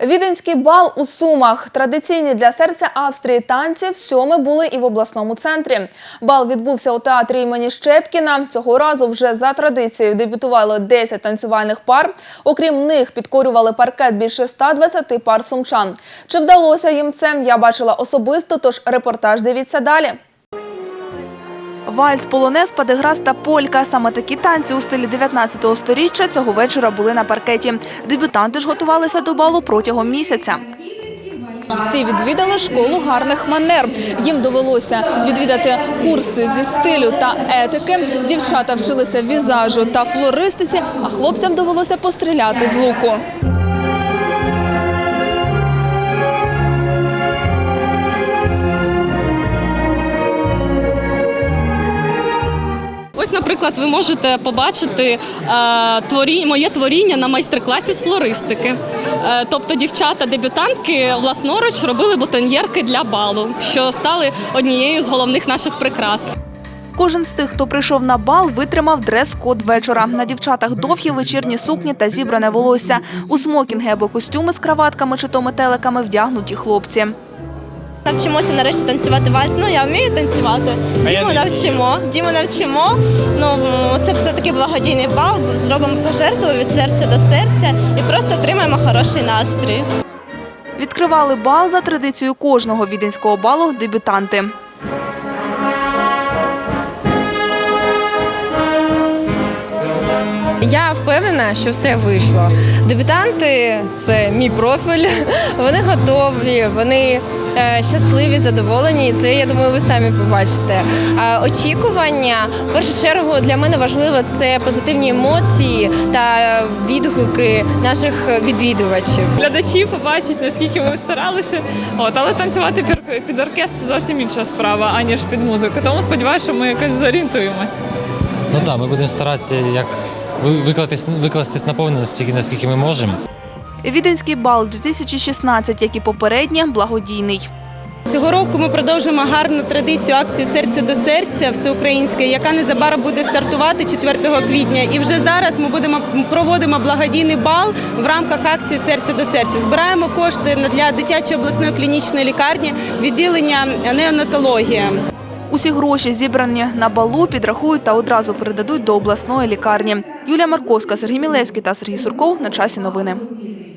Віденський бал у Сумах. Традиційні для серця Австрії танці всьоми були і в обласному центрі. Бал відбувся у театрі імені Щепкіна. Цього разу вже за традицією дебютувало 10 танцювальних пар. Окрім них, підкорювали паркет більше 120 пар сумчан. Чи вдалося їм це? Я бачила особисто, тож репортаж дивіться далі. Вальс, полонез, падеграс та полька. Саме такі танці у стилі 19-го сторіччя цього вечора були на паркеті. Дебютанти ж готувалися до балу протягом місяця. Всі відвідали школу гарних манер. Їм довелося відвідати курси зі стилю та етики. Дівчата вчилися візажу та флористиці, а хлопцям довелося постріляти з луку. Ось, наприклад, ви можете побачити е, творі... моє творіння на майстер-класі з флористики. Е, тобто дівчата-дебютантки власноруч робили бутоньєрки для балу, що стали однією з головних наших прикрас. Кожен з тих, хто прийшов на бал, витримав дрес-код вечора. На дівчатах довгі вечірні сукні та зібране волосся. У смокінги або костюми з краватками чи то метеликами вдягнуті хлопці. Навчимося нарешті танцювати вальс. Ну я вмію танцювати. Діму навчимо. Діму навчимо. Ну це все таки благодійний бал. Зробимо пожертву від серця до серця і просто отримаємо хороший настрій. Відкривали бал за традицією кожного віденського балу дебютанти. Впевнена, що все вийшло. Дебютанти це мій профіль. Вони готові, вони е, щасливі, задоволені. І це я думаю, ви самі побачите. Очікування в першу чергу для мене важливо це позитивні емоції та відгуки наших відвідувачів. глядачі побачать, наскільки ми старалися. От, але танцювати під оркестр це зовсім інша справа, аніж під музику. Тому сподіваюся, що ми якось зорієнтуємось. Ну так, ми будемо старатися як викластись, викластись наповну настільки, наскільки ми можемо. Віденський бал 2016, як і попереднє, благодійний. Цього року ми продовжуємо гарну традицію акції Серце до серця всеукраїнської, яка незабаром буде стартувати 4 квітня. І вже зараз ми будемо проводимо благодійний бал в рамках акції Серце до серця. Збираємо кошти для дитячої обласної клінічної лікарні відділення неонатологія. Усі гроші, зібрані на балу, підрахують та одразу передадуть до обласної лікарні. Юлія Марковська, Сергій Мілевський та Сергій Сурков на часі новини.